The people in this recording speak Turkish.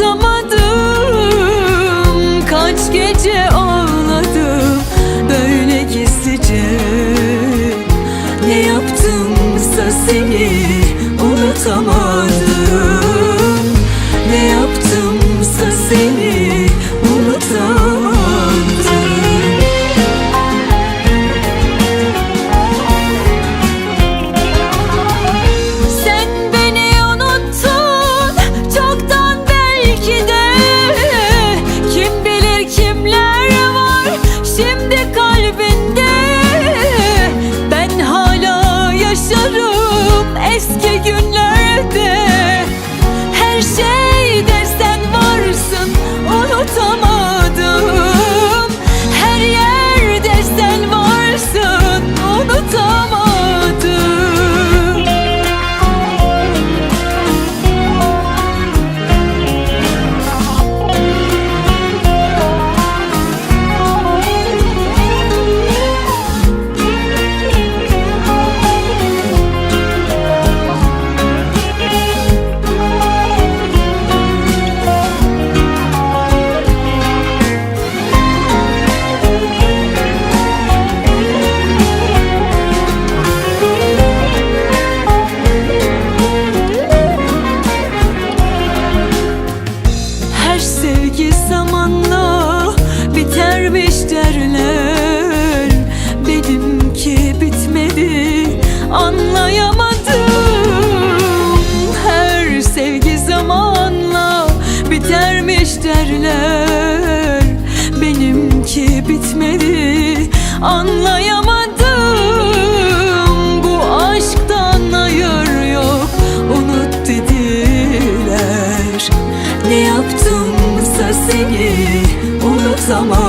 anlatamadım. Kaç gece ağladım böyle gizlice. Ne yaptımsa seni unutamam. боишься ateş derler. Benimki bitmedi. Anlayamadım. Bu aşktan hayır yok. Unut dediler. Ne yaptımsa seni unutamam.